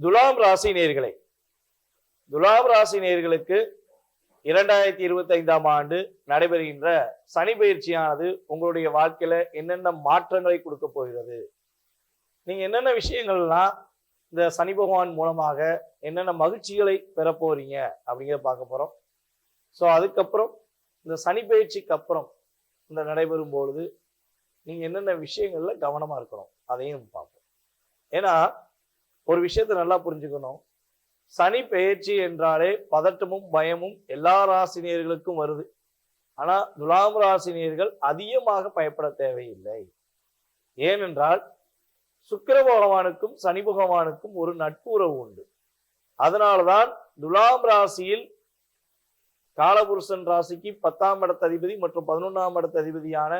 துலாம் ராசி நேர்களை துலாம் ராசி நேர்களுக்கு இரண்டாயிரத்தி இருபத்தி ஐந்தாம் ஆண்டு நடைபெறுகின்ற சனி பயிற்சியானது உங்களுடைய வாழ்க்கையில என்னென்ன மாற்றங்களை கொடுக்க போகிறது? நீங்க என்னென்ன விஷயங்கள்லாம் இந்த சனி பகவான் மூலமாக என்னென்ன மகிழ்ச்சிகளை பெற போறீங்க அப்படிங்கிறத பார்க்க போறோம். ஸோ அதுக்கப்புறம் இந்த சனி பயிற்சிக்கு அப்புறம் இந்த நடைபெறும் பொழுது நீங்க என்னென்ன விஷயங்கள்ல கவனமா இருக்கணும் அதையும் பார்ப்போம். ஏன்னா ஒரு விஷயத்தை நல்லா புரிஞ்சுக்கணும். சனி பெயர்ச்சி என்றாலே பதட்டமும் பயமும் எல்லா ராசினியர்களுக்கும் வருது. ஆனால் துலாம் ராசினியர்கள் அதிகமாக பயப்பட தேவையில்லை. ஏனென்றால் சுக்கிர பகவானுக்கும் சனி பகவானுக்கும் ஒரு நட்புறவு உண்டு. அதனால்தான் துலாம் ராசியில் காலபுருஷன் ராசிக்கு பத்தாம் இடத்த அதிபதி மற்றும் பதினொன்றாம் இடத்த அதிபதியான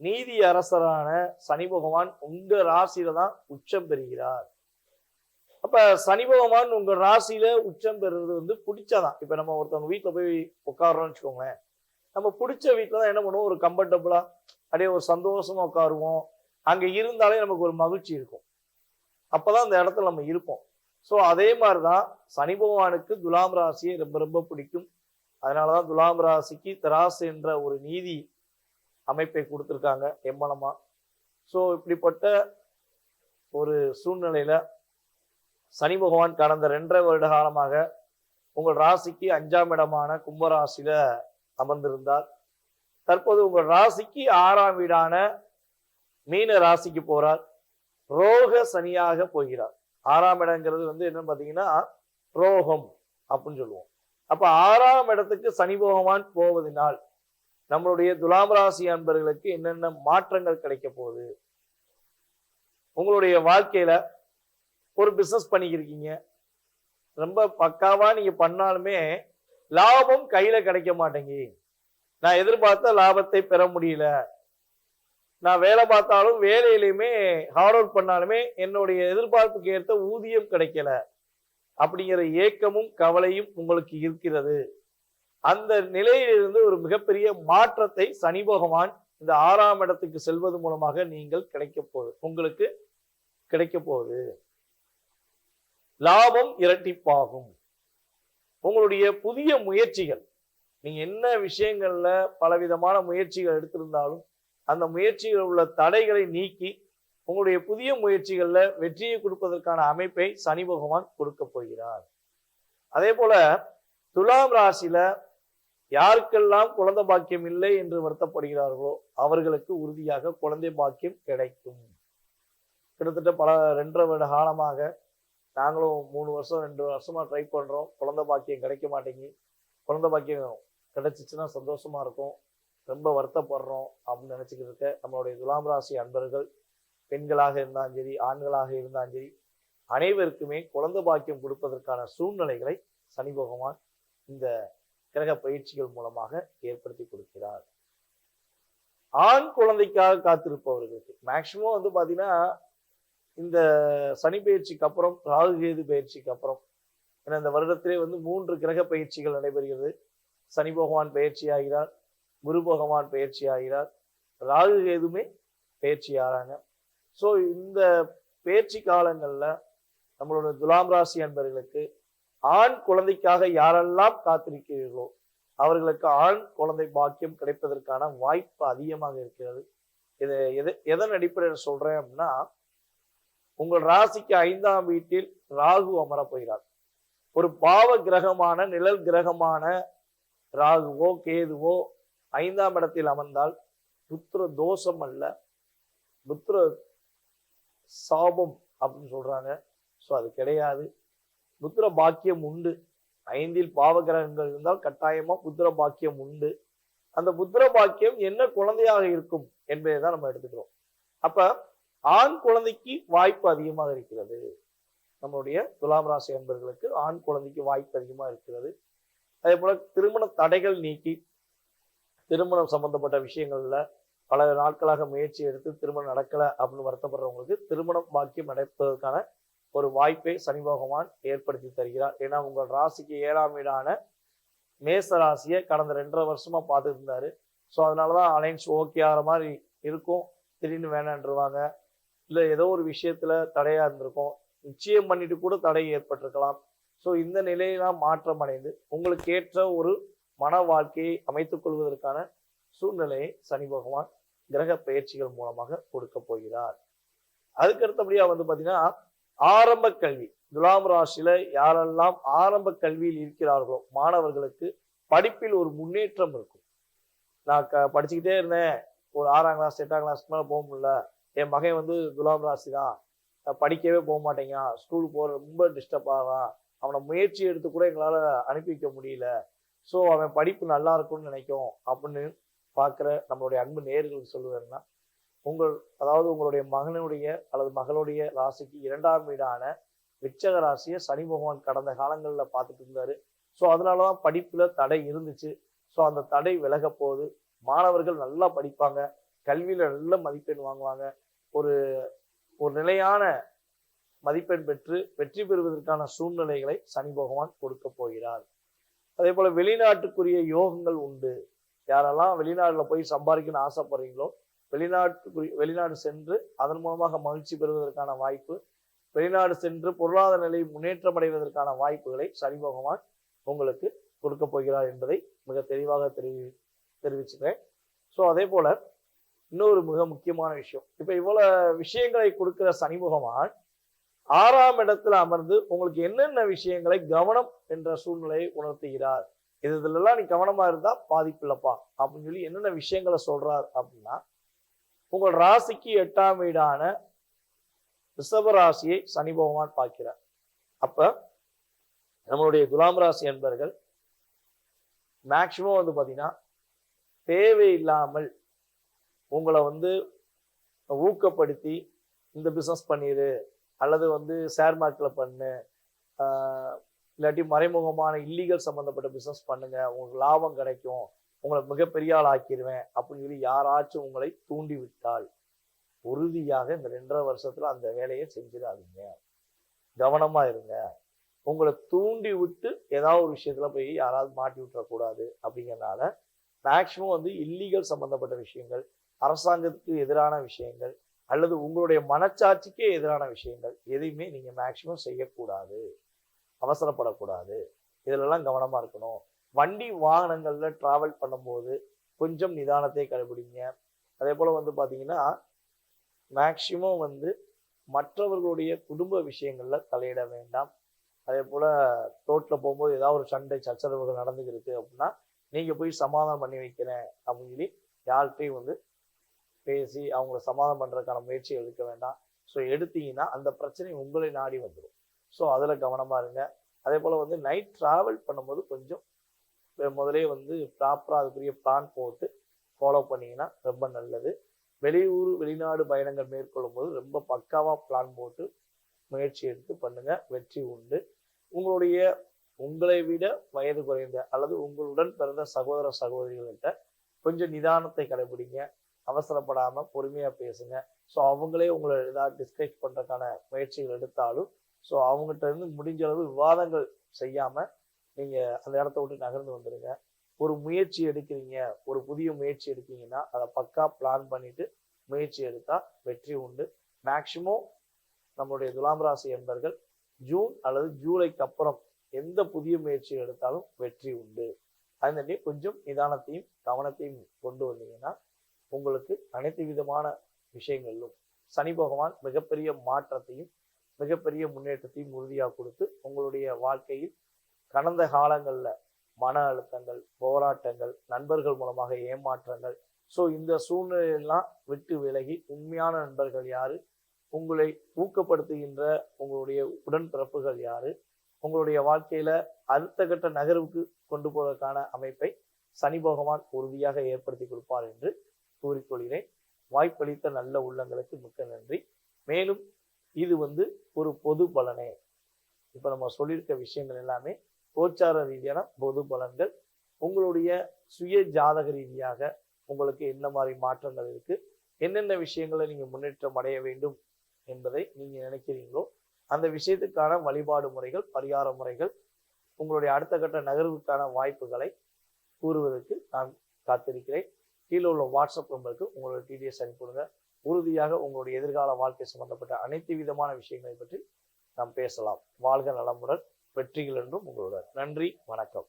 நீதி அரசரான சனி பகவான் உங்க ராசியில தான் உச்சம் பெறுகிறார். அப்போ சனி பகவான் ராசியில் உச்சம் பெறுறது வந்து பிடிச்சாதான். இப்போ நம்ம ஒருத்தவங்க வீட்டில் போய் உட்காடுறோம்னு வச்சுக்கோங்களேன். நம்ம பிடிச்ச வீட்டில் தான் என்ன பண்ணுவோம்? ஒரு கம்ஃபர்டபுளாக அப்படியே ஒரு சந்தோஷமாக உட்காருவோம். அங்கே இருந்தாலே நமக்கு ஒரு மகிழ்ச்சி இருக்கும். அப்போ தான் அந்த இடத்துல நம்ம இருப்போம். ஸோ அதே மாதிரிதான் சனி பகவானுக்கு துலாம் ராசியை ரொம்ப ரொம்ப பிடிக்கும். அதனாலதான் துலாம் ராசிக்கு தராசு என்ற ஒரு நீதி அமைப்பை கொடுத்துருக்காங்க எம்மனமாக ஸோ இப்படிப்பட்ட ஒரு சூழ்நிலையில் சனி பகவான் கடந்த ரெண்டரை வருட காலமாக உங்கள் ராசிக்கு அஞ்சாம் இடமான கும்பராசியில அமர்ந்திருந்தார். தற்போது உங்கள் ராசிக்கு ஆறாம் வீடான மீன ராசிக்கு போறார். ரோக சனியாக போகிறார். ஆறாம் இடங்கிறது வந்து என்னன்னு பார்த்தீங்கன்னா ரோகம் அப்படின்னு சொல்லுவோம். அப்போ ஆறாம் இடத்துக்கு சனி பகவான் போவதனால் நம்மளுடைய துலாம் ராசி அன்பர்களுக்கு என்னென்ன மாற்றங்கள் கிடைக்க போகுது? உங்களுடைய வாழ்க்கையில ஒரு பிஸ்னஸ் பண்ணிக்கிருக்கீங்க. ரொம்ப பக்காவாக நீங்கள் பண்ணாலுமே லாபம் கையில் கிடைக்க மாட்டேங்கி நான் எதிர்பார்த்த லாபத்தை பெற முடியல. நான் வேலை பார்த்தாலும் வேலையிலையுமே ஹார்ட் ஒர்க் பண்ணாலுமே என்னுடைய எதிர்பார்ப்புக்கு ஏற்ற ஊதியம் கிடைக்கல. அப்படிங்கிற ஏக்கமும் கவலையும் உங்களுக்கு இருக்கிறது. அந்த நிலையிலிருந்து ஒரு மிகப்பெரிய மாற்றத்தை சனி பகவான் இந்த ஆறாம் இடத்துக்கு செல்வது மூலமாக நீங்கள் கிடைக்க போகுது. உங்களுக்கு கிடைக்க போகுது. லாபம் இரட்டிப்பாகும். உங்களுடைய புதிய முயற்சிகள் நீங்க என்ன விஷயங்கள்ல பலவிதமான முயற்சிகள் எடுத்திருந்தாலும் அந்த முயற்சிகள் உள்ள தடைகளை நீக்கி உங்களுடைய புதிய முயற்சிகள்ல வெற்றியை கொடுப்பதற்கான அமைப்பை சனி பகவான் கொடுக்க போகிறார். அதே போல துலாம் ராசியில யாருக்கெல்லாம் குழந்தை பாக்கியம் இல்லை என்று வருத்தப்படுகிறார்களோ அவர்களுக்கு உறுதியாக குழந்தை பாக்கியம் கிடைக்கும். கிட்டத்தட்ட பல ரெண்டரை வருட காலமாக நாங்களும் மூணு வருஷம் ரெண்டு வருஷமாக ட்ரை பண்ணுறோம் குழந்த பாக்கியம் கிடைக்க மாட்டேங்கி குழந்த பாக்கியம் கிடைச்சிச்சுன்னா சந்தோஷமா இருக்கும். ரொம்ப வருத்தப்படுறோம் அப்படின்னு நினச்சிக்கிட்டு இருக்க நம்மளுடைய துலாம் ராசி அன்பர்கள் பெண்களாக இருந்தாலும் சரி ஆண்களாக இருந்தாலும் சரி அனைவருக்குமே குழந்த பாக்கியம் கொடுப்பதற்கான சூழ்நிலைகளை சனி பகவான் இந்த கிரக பயிற்சிகள் மூலமாக ஏற்படுத்தி கொடுக்கிறார். ஆண் குழந்தைக்காக காத்திருப்பவர்களுக்கு மேக்சிமம் வந்து பார்த்தீங்கன்னா இந்த சனி பயிற்சிக்கு அப்புறம் ராகு கேது பயிற்சிக்கு அப்புறம் ஏன்னா இந்த வருடத்திலே வந்து மூன்று கிரக பயிற்சிகள் நடைபெறுகிறது. சனி பகவான் பயிற்சி ஆகிறார் குரு பகவான் பயிற்சி ஆகிறார் ராகு கேதுமே பயிற்சி ஆகிறாங்க ஸோ இந்த பயிற்சி காலங்களில் நம்மளோட துலாம் ராசி அன்பர்களுக்கு ஆண் குழந்தைக்காக யாரெல்லாம் காத்திருக்கிறீர்களோ அவர்களுக்கு ஆண் குழந்தை பாக்கியம் கிடைப்பதற்கான வாய்ப்பு அதிகமாக இருக்கிறது. இதை எதை எதன் அடிப்படையில் சொல்கிறேன் அப்படின்னா உங்கள் ராசிக்கு ஐந்தாம் வீட்டில் ராகு அமரப்போகிறார். ஒரு பாவ கிரகமான நிழல் கிரகமான ராகுவோ கேதுவோ ஐந்தாம் இடத்தில் அமர்ந்தால் புத்திர தோஷம் அல்ல. புத்திர சாபம் அப்படின்னு சொல்றாங்க. ஸோ அது கிடையாது. புத்திர பாக்கியம் உண்டு. ஐந்தில் பாவ கிரகங்கள் இருந்தால் கட்டாயமா புத்திர பாக்கியம் உண்டு. அந்த புத்திர பாக்கியம் என்ன குழந்தையாக இருக்கும் என்பதை தான் நம்ம எடுத்துக்கிறோம். அப்ப ஆண் குழந்தைக்கு வாய்ப்பு அதிகமாக இருக்கிறது. நம்மளுடைய துலாம் ராசி அன்பர்களுக்கு ஆண் குழந்தைக்கு வாய்ப்பு அதிகமாக இருக்கிறது. அதே போல திருமண தடைகள் நீக்கி திருமணம் சம்பந்தப்பட்ட விஷயங்கள்ல பல நாட்களாக முயற்சி எடுத்து திருமணம் நடக்கலை அப்படின்னு வருத்தப்படுறவங்களுக்கு திருமணம் பாக்கியம் நடப்பதற்கான ஒரு வாய்ப்பை சனி பகவான் ஏற்படுத்தி தருகிறார். ஏன்னா உங்கள் ராசிக்கு ஏழாம் வீடான மேச ராசியை கடந்த ரெண்டரை வருஷமா பார்த்துட்டு இருந்தாரு. ஸோ அதனாலதான் அலைன்ஸ் ஓகே ஆகிற மாதிரி இருக்கும். திடீர்னு வேணான்றுவாங்க. இல்லை ஏதோ ஒரு விஷயத்தில் தடையாக இருந்திருக்கும். நிச்சயம் பண்ணிட்டு கூட தடை ஏற்பட்டிருக்கலாம். ஸோ இந்த நிலையெல்லாம் மாற்றம் அடைந்து உங்களுக்கு ஏற்ற ஒரு மன வாழ்க்கையை அமைத்துக் கொள்வதற்கான சூழ்நிலையை சனி பகவான் கிரக பயிற்சிகள் மூலமாக கொடுக்க போகிறார். அதுக்கு அடுத்தபடியாக வந்து பார்த்தீங்கன்னா ஆரம்ப கல்வி. துலாம் ராசியில யாரெல்லாம் ஆரம்ப கல்வியில் இருக்கிறார்களோ மாணவர்களுக்கு படிப்பில் ஒரு முன்னேற்றம் இருக்கும். நான் க படிச்சுக்கிட்டே இருந்தேன். ஒரு ஆறாம் கிளாஸ் எட்டாம் கிளாஸ்க்கு மேலே போக முடியல. என் மகன் வந்து குலாம் ராசி தான் படிக்கவே போக மாட்டேங்கான் ஸ்கூல் போகிற ரொம்ப டிஸ்டர்ப் ஆகிறான் அவனை முயற்சி எடுத்து கூட எங்களால் அனுப்பி வைக்க முடியல. ஸோ அவன் படிப்பு நல்லா இருக்கும்னு நினைக்கும். அப்படின்னு பார்க்குற நம்மளுடைய அன்பு நேர்களுக்கு சொல்லுவேன்னா உங்கள் அதாவது உங்களுடைய மகனுடைய அல்லது மகளுடைய ராசிக்கு இரண்டாம் வீடான விச்சக ராசியை சனி பகவான் கடந்த காலங்களில் பார்த்துட்டு இருந்தார். ஸோ அதனால தான் படிப்பில் தடை இருந்துச்சு. ஸோ அந்த தடை விலக போகுது. மாணவர்கள் நல்லா படிப்பாங்க. கல்வியில் நல்ல மதிப்பெண் வாங்குவாங்க. ஒரு ஒரு நிலையான மதிப்பெண் பெற்று வெற்றி பெறுவதற்கான சூழ்நிலைகளை சனி பகவான் கொடுக்க போகிறார். அதே போல வெளிநாட்டுக்குரிய யோகங்கள் உண்டு. யாரெல்லாம் வெளிநாட்டில் போய் சம்பாதிக்கணும்னு ஆசைப்படுறீங்களோ வெளிநாட்டுக்குரிய வெளிநாடு சென்று அதன் மூலமாக மகிழ்ச்சி பெறுவதற்கான வாய்ப்பு வெளிநாடு சென்று பொருளாதார நிலை முன்னேற்றம் அடைவதற்கான வாய்ப்புகளை சனி பகவான் உங்களுக்கு கொடுக்க போகிறார் என்பதை மிக தெளிவாக தெரிவி தெரிவிச்சுக்கிறேன். ஸோ அதே போல இன்னொரு மிக முக்கியமான விஷயம். இப்ப இவ்வளவு விஷயங்களை கொடுக்கிற சனி பகவான் ஆறாம் இடத்துல அமர்ந்து உங்களுக்கு என்னென்ன விஷயங்களை கவனம் என்ற சூழ்நிலையை உணர்த்துகிறார். இது இதுலலாம் நீ கவனமா இருந்தா பாதிப்பில்லப்பா அப்படின்னு சொல்லி என்னென்ன விஷயங்களை சொல்றார் அப்படின்னா உங்கள் ராசிக்கு எட்டாம் வீடான ரிஷப ராசியை சனி பகவான் பார்க்கிறார். அப்ப நம்மளுடைய குலாம் ராசி என்பர்கள் மேக்சிமம் வந்து பாத்தீங்கன்னா தேவையில்லாமல் உங்களை வந்து ஊக்கப்படுத்தி இந்த பிஸ்னஸ் பண்ணிடு அல்லது வந்து ஷேர் மார்க்கெட்டில் பண்ணு இல்லாட்டி மறைமுகமான இல்லீகல் சம்மந்தப்பட்ட பிஸ்னஸ் பண்ணுங்க உங்களுக்கு லாபம் கிடைக்கும் உங்களை மிகப்பெரிய ஆள் ஆக்கிடுவேன் அப்படின்னு சொல்லி யாராச்சும் உங்களை தூண்டி விட்டால் உறுதியாக இந்த ரெண்டரை வருஷத்தில் அந்த வேலையை செஞ்சிடாதீங்க. கவனமாக இருங்க. உங்களை தூண்டி விட்டு ஏதாவது ஒரு விஷயத்தில் போய் யாராவது மாட்டி விட்டுறக்கூடாது அப்படிங்கறனால மேக்சிமம் வந்து இல்லீகல் சம்மந்தப்பட்ட விஷயங்கள் அரசாங்கத்துக்கு எதிரான விஷயங்கள் அல்லது உங்களுடைய மனச்சாட்சிக்கே எதிரான விஷயங்கள் எதையுமே நீங்கள் மேக்சிமம் செய்யக்கூடாது. அவசரப்படக்கூடாது. இதிலெல்லாம் கவனமாக இருக்கணும். வண்டி வாகனங்களில் ட்ராவல் பண்ணும்போது கொஞ்சம் நிதானத்தை கடைபிடிங்க. அதே போல் வந்து பார்த்தீங்கன்னா மேக்சிமம் வந்து மற்றவர்களுடைய குடும்ப விஷயங்களில் தலையிட வேண்டாம். அதே போல் ரோட்ல போகும்போது ஏதாவது ஒரு சண்டை சச்சரவுகள் நடந்துக்கிருக்கு அப்படின்னா நீங்கள் போய் சமாதானம் பண்ணி வைக்கிறேன் அப்படின்னு சொல்லி யார்கிட்டையும் வந்து பேசி அவங்கள சமாதானம் பண்ணுறதுக்கான முயற்சி எடுக்க வேண்டாம். ஸோ எடுத்தீங்கன்னா அந்த பிரச்சனை உங்களை நாடி வந்துடும் ஸோ அதில் கவனமா இருங்க. அதே போல் வந்து நைட் ட்ராவல் பண்ணும்போது கொஞ்சம் முதலே வந்து ப்ராப்பராக அதுக்குரிய பிளான் போட்டு ஃபாலோ பண்ணிங்கன்னா ரொம்ப நல்லது. வெளியூர் வெளிநாடு பயணங்கள் மேற்கொள்ளும் போது ரொம்ப பக்காவாக பிளான் போட்டு முயற்சி எடுத்து பண்ணுங்கள் வெற்றி உண்டு. உங்களுடைய உங்களை விட வயது குறைந்த அல்லது உங்களுடன் பிறந்த சகோதர சகோதரிகள்கிட்ட கொஞ்சம் நிதானத்தை கடைபிடிங்க. அவசரப்படாமல் பொறுமையாக பேசுங்க. ஸோ அவங்களே உங்களை ஏதாவது டிஸ்கஸ் பண்ணுறதுக்கான முயற்சிகள் எடுத்தாலும் ஸோ அவங்ககிட்ட இருந்து முடிஞ்ச அளவு விவாதங்கள் செய்யாமல் நீங்கள் அந்த இடத்த விட்டு நகர்ந்து வந்துடுங்க ஒரு முயற்சி எடுக்கிறீங்க ஒரு புதிய முயற்சி எடுக்கிறீங்கன்னா அதை பக்கா பிளான் பண்ணிவிட்டு முயற்சி எடுத்தால் வெற்றி உண்டு. மேக்சிமம் நம்மளுடைய துலாம் ராசி என்பர்கள் ஜூன் அல்லது ஜூலைக்கு அப்புறம் எந்த புதிய முயற்சி எடுத்தாலும் வெற்றி உண்டு. அதனாலே கொஞ்சம் நிதானத்தையும் கவனத்தையும் கொண்டு வந்தீங்கன்னா உங்களுக்கு அனைத்து விதமான விஷயங்களிலும் சனி பகவான் மிகப்பெரிய மாற்றத்தையும் மிகப்பெரிய முன்னேற்றத்தையும் உறுதியாக கொடுத்து உங்களுடைய வாழ்க்கையில் கடந்த காலங்களில் மன அழுத்தங்கள் போராட்டங்கள் நண்பர்கள் மூலமாக ஏமாற்றங்கள். ஸோ இந்த சூழ்நிலையெல்லாம் விட்டு விலகி உண்மையான நண்பர்கள் யாரு? உங்களை ஊக்கப்படுத்துகின்ற உங்களுடைய உடன்பிறப்புகள் யாரு? உங்களுடைய வாழ்க்கையில அடுத்த கட்ட நகர்வுக்கு கொண்டு போவதற்கான அமைப்பை சனி பகவான் உறுதியாக ஏற்படுத்தி கொடுப்பார் என்று கூறிக்கொள்கிறேன். வாய்ப்பளித்த நல்ல உள்ளங்களுக்கு மிக்க நன்றி. மேலும் இது வந்து ஒரு பொது பலனே. இப்போ நம்ம சொல்லியிருக்க விஷயங்கள் எல்லாமே கோச்சார ரீதியான பொது பலன்கள். உங்களுடைய சுய ஜாதக ரீதியாக உங்களுக்கு என்ன மாதிரி மாற்றங்கள் இருக்குது என்னென்ன விஷயங்களை நீங்கள் முன்னேற்றம் அடைய வேண்டும் என்பதை நீங்கள் நினைக்கிறீங்களோ அந்த விஷயத்துக்கான வழிபாடு முறைகள் பரிகார முறைகள் உங்களுடைய அடுத்த கட்ட நகர்வுக்கான வாய்ப்புகளை கூறுவதற்கு நான் காத்திருக்கிறேன். கீழே உள்ள வாட்ஸ்அப் நம்பருக்கு உங்களோட டிடிஎஸ் அனுப்பிவிடுங்க உறுதியாக உங்களுடைய எதிர்கால வாழ்க்கை சம்பந்தப்பட்ட அனைத்து விதமான விஷயங்களை பற்றி நாம் பேசலாம். வாழ்க நலமுடன் வெற்றிகள் என்றும் உங்களுடன் நன்றி வணக்கம்.